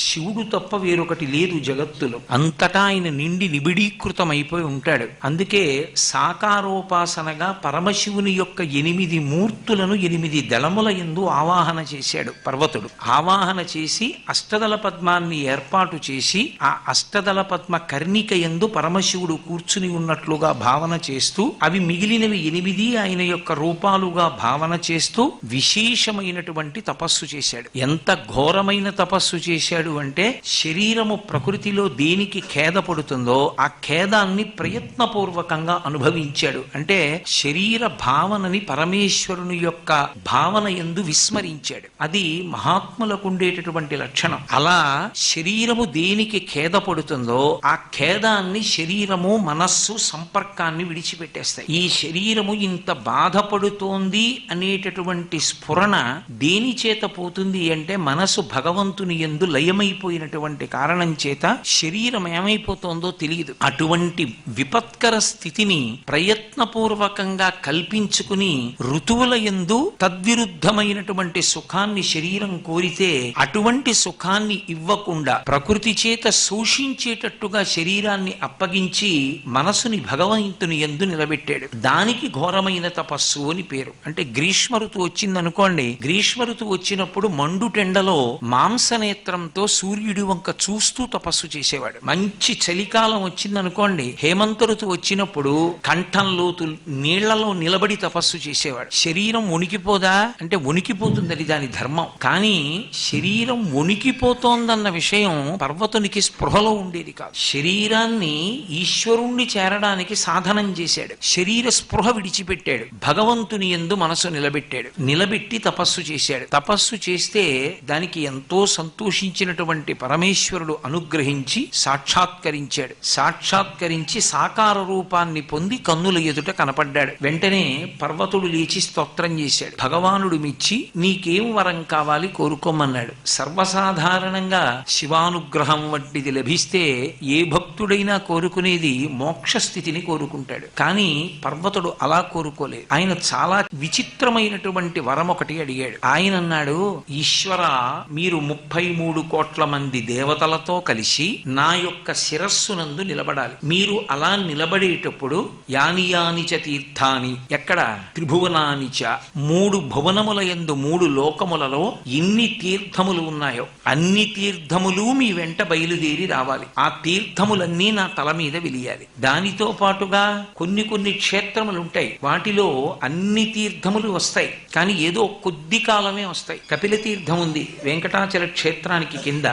శివుడు తప్ప వేరొకటి లేదు జగత్తులో. అంతటా ఆయన నిండి నిబిడీకృతమైపోయి ఉంటాడు. అందుకే సాకారోపాసనగా పరమశివుని యొక్క ఎనిమిది మూర్తులను ఎనిమిది దళముల ఎందు ఆవాహన చేశాడు పర్వతుడు. ఆవాహన చేసి అష్టదళ పద్మాన్ని ఏర్పాటు చేసి ఆ అష్టదళ పద్మ కర్ణిక ఎందు పరమశివుడు కూర్చుని ఉన్నట్లుగా భావన చేస్తూ అవి మిగిలినవి ఎనిమిది ఆయన యొక్క రూపాలుగా భావన చేస్తూ విశేషమైనటువంటి తపస్సు చేశాడు. ఎంత ఘోరమైన తపస్సు చేశాడు? అంటే శరీరము ప్రకృతిలో దేనికి ఖేద పడుతుందో ఆ ఖేదాన్ని ప్రయత్నపూర్వకంగా అనుభవించాడు. అంటే శరీర భావనని పరమేశ్వరుని యొక్క భావన ఎందు విస్మరించాడు. అది మహాత్ములకు ఉండేటటువంటి లక్షణం. అలా శరీరము దేనికి ఖేద పడుతుందో ఆ ఖేదాన్ని శరీరము మనస్సు సంపర్కాన్ని విడిచిపెట్టేస్తాయి. ఈ శరీరము ఇంత బాధపడుతోంది అనేటటువంటి స్ఫురణ దేని చేత పోతుంది అంటే మనసు భగవంతుని ఎందు లయం ఏమైపోయినటువంటి కారణం చేత శరీరం ఏమైపోతోందో తెలియదు. అటువంటి విపత్కర స్థితిని ప్రయత్నపూర్వకంగా కల్పించుకుని ఋతువుల ఎందు తద్విరుద్ధమైనటువంటి సుఖాన్ని శరీరం కోరితే అటువంటి సుఖాన్ని ఇవ్వకుండా ప్రకృతి చేత శోషించేటట్టుగా శరీరాన్ని అప్పగించి మనసుని భగవంతుని ఎందు నిలబెట్టాడు. దానికి ఘోరమైన తపస్సు అని పేరు. అంటే గ్రీష్మ ఋతువు వచ్చిందనుకోండి గ్రీష్మ ఋతువు వచ్చినప్పుడు మండుటెండలో మాంసనేత్రంతో సూర్యుడి వంక చూస్తూ తపస్సు చేసేవాడు. మంచి చలికాలం వచ్చిందనుకోండి హేమంత ఋతువు వచ్చినప్పుడు కంఠంలోతు నీళ్ళలో నిలబడి తపస్సు చేసేవాడు. శరీరం వణికిపోదా? అంటే వణికిపోతుందని దాని ధర్మం. కానీ శరీరం వణికిపోతోందన్న విషయం పర్వతునికి స్పృహలో ఉండేది కాదు. శరీరాన్ని ఈశ్వరుణ్ణి చేరడానికి సాధనం చేశాడు. శరీర స్పృహ విడిచిపెట్టాడు. భగవంతుని ఎందు మనసు నిలబెట్టాడు. నిలబెట్టి తపస్సు చేశాడు. తపస్సు చేస్తే దానికి ఎంతో సంతోషించిన సంతోషించినటువంటి పరమేశ్వరుడు అనుగ్రహించి సాక్షాత్కరించాడు. సాక్షాత్కరించి సాకార రూపాన్ని పొంది కన్నుల ఎదుట కనపడ్డాడు. వెంటనే పర్వతుడు లేచి స్తోత్రం చేశాడు. భగవానుడు మిచ్చి నీకేం వరం కావాలి కోరుకోమన్నాడు. సర్వసాధారణంగా శివానుగ్రహం వంటిది లభిస్తే ఏ భక్తుడైనా కోరుకునేది మోక్ష స్థితిని కోరుకుంటాడు. కానీ పర్వతుడు అలా కోరుకోలేదు. ఆయన చాలా విచిత్రమైనటువంటి వరం ఒకటి అడిగాడు. ఆయన అన్నాడు ఈశ్వర మీరు ముప్పై మూడు కోట్ల మంది దేవతలతో కలిసి నా యొక్క శిరస్సునందు నిలబడాలి. మీరు అలా నిలబడేటప్పుడు యానియానిచ చ తీర్థాని ఎక్కడ? త్రిభువనాని చ. మూడు భువనముల యందు మూడు లోకములలో ఎన్ని తీర్థములు ఉన్నాయో అన్ని తీర్థములు మీ వెంట బయలుదేరి రావాలి. ఆ తీర్థములన్నీ నా తల మీద వెలియాలి. దానితో పాటుగా కొన్ని కొన్ని క్షేత్రములు ఉంటాయి వాటిలో అన్ని తీర్థములు వస్తాయి. కానీ ఏదో కొద్ది కాలమే వస్తాయి. కపిల తీర్థం ఉంది. వెంకటాచల క్షేత్రానికి కింద